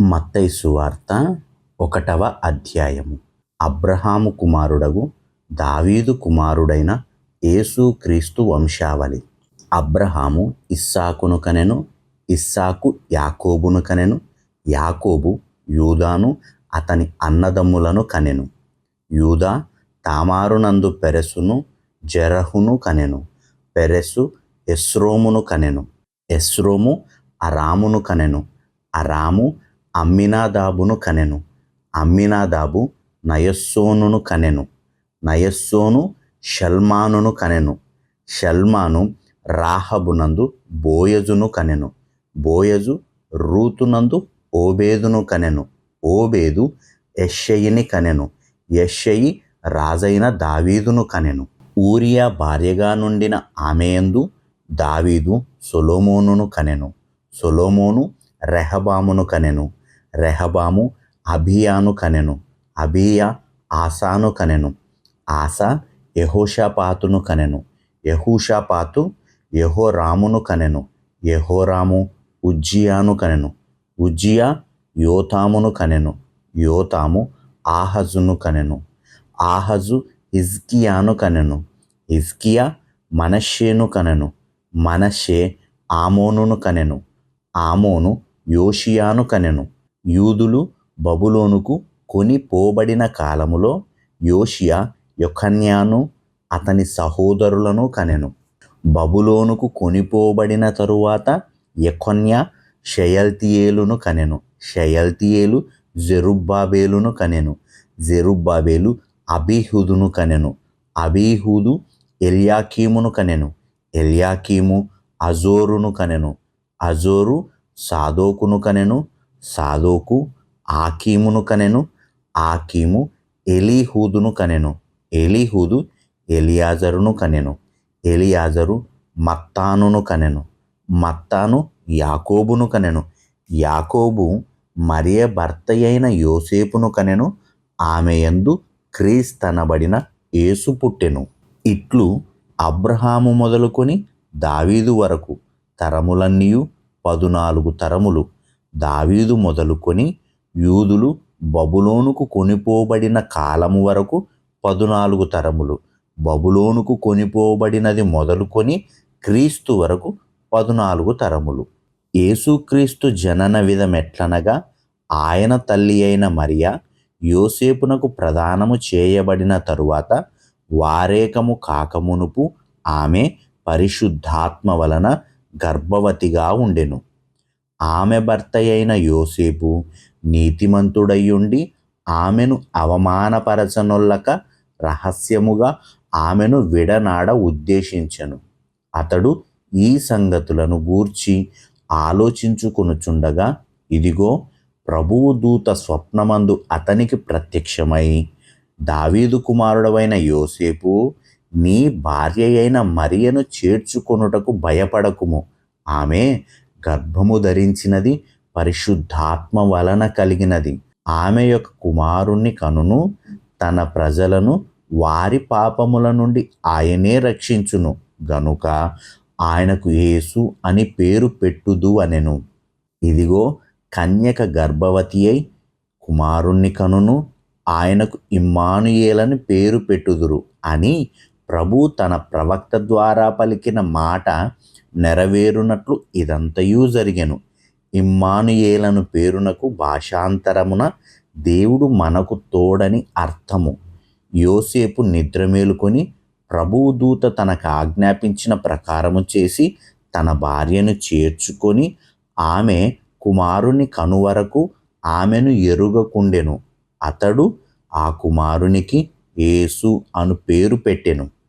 మత్తయి సువార్త ఒకటవ అధ్యాయము. అబ్రహాము కుమారుడగు దావీదు కుమారుడైన యేసు క్రీస్తు వంశావళి. అబ్రహాము ఇస్సాకును కనెను ఇస్సాకు యాకోబును కనెను యాకోబు యూదాను అతని అన్నదమ్ములను కనెను. యూదా తామారునందు పెరెసును జెరహును కనెను. పెరెసు ఎస్రోమును కనెను. ఎస్రోము అరామును కనెను. అరాము అమ్మినాదాబును కనెను. అమ్మినాదాబు నయస్సోనును కనెను. నయస్సోను షల్మానును కనెను. షల్మాను రాహబునందు బోయజును కనెను. బోయజు రూతునందు ఓబేదును కనెను. ఓబేదు యెషయిని కనెను. యెషయి రాజైన దావీదును కనెను. ఊరియా భార్యగా నుండిన ఆమెయందు దావీదు సొలోమోనును కనెను. సొలోమోను రెహబామును కనెను. రెహబాము అభియాను కనెను అభియా ఆసాను కనెను ఆసా యహోషాపాతును కనెను యహూషాపాతు యహోరామును కనెను యహోరాము ఉజ్జియాను కనెను ఉజ్జియా యోతామును కనెను యోతాము ఆహజును కనెను ఆహజు హిజ్కియాను కనెను హిజ్కియా మనషేను కనెను మనషే ఆమోనును కనెను ఆమోను యోషియాను కనెను. యూదులు బబులోనుకు కొని పోబడిన కాలములో యోషియా యొఖన్యాను అతని సహోదరులను కనెను. బబులోనుకు కొనిపోబడిన తరువాత యెకొన్యా షయల్తియేలును కనెను. షయల్తియేలు జెరుబ్బాబేలును కనెను. జెరుబ్బాబేలు అబీహుదును కనెను. అబీహుదు ఎల్యాకీమును కనెను. ఎల్యాకీము అజోరును కనెను. అజోరు సాదోకును కనెను. సాదోకు ఆకీమును కనెను ఆకీము ఎలీహూదును కనెను ఎలీహూదు ఎలియాజరును కనెను ఎలియాజరు మత్తానును కనెను మత్తాను యాకోబును కనెను యాకోబు మరియ భర్తయైన యోసేపును కనెను ఆమె యందు క్రీస్తనబడిన యేసు పుట్టెను. ఇట్లు అబ్రహాము మొదలుకొని దావీదు వరకు తరములన్నీయు పదునాలుగు తరములు. దావీదు మొదలుకొని యూదులు బబులోనుకు కొనిపోబడిన కాలము వరకు పదునాలుగు తరములు. బబులోనుకు కొనిపోబడినది మొదలుకొని క్రీస్తు వరకు పదునాలుగు తరములు. యేసుక్రీస్తు జనన విధమెట్లనగా ఆయన తల్లి అయిన మరియా యోసేపునకు ప్రదానము చేయబడిన తరువాత వారేకము కాకమునుపు ఆమె పరిశుద్ధాత్మ వలన గర్భవతిగా ఉండెను. ఆమె భర్తయైన యోసేపు నీతిమంతుడయ్యుండి ఆమెను అవమానపరచనొల్లక రహస్యముగా ఆమెను విడనాడ ఉద్దేశించెను. అతడు ఈ సంగతులను గూర్చి ఆలోచించుకొనుచుండగా ఇదిగో ప్రభువు దూత స్వప్నమందు అతనికి ప్రత్యక్షమై దావీదు కుమారుడవైన యోసేపు నీ భార్య అయిన మరియను చేర్చుకొనుటకు భయపడకుము. ఆమె గర్భము ధరించినది పరిశుద్ధాత్మ వలన కలిగినది. ఆమె యొక్క కుమారుణ్ణి కనును తన ప్రజలను వారి పాపముల నుండి ఆయనే రక్షించును. గనుక ఆయనకు యేసు అని పేరు పెట్టుదు అనెను. ఇదిగో కన్యక గర్భవతి అయి కుమారుణ్ణి కనును ఆయనకు ఇమ్మానుయేలని పేరు పెట్టుదురు అని ప్రభు తన ప్రవక్త ద్వారా పలికిన మాట నెరవేరునట్లు ఇదంతయు జరిగెను. ఇమ్మానుయేలను పేరునకు భాషాంతరమున దేవుడు మనకు తోడని అర్థము. యోసేపు నిద్ర మేలుకొని ప్రభువు దూత తనకు ఆజ్ఞాపించిన ప్రకారము చేసి తన భార్యను చేర్చుకొని ఆమె కుమారుని కనువరకు ఆమెను ఎరుగకుండెను. అతడు ఆ కుమారునికి యేసు అను పేరు పెట్టెను.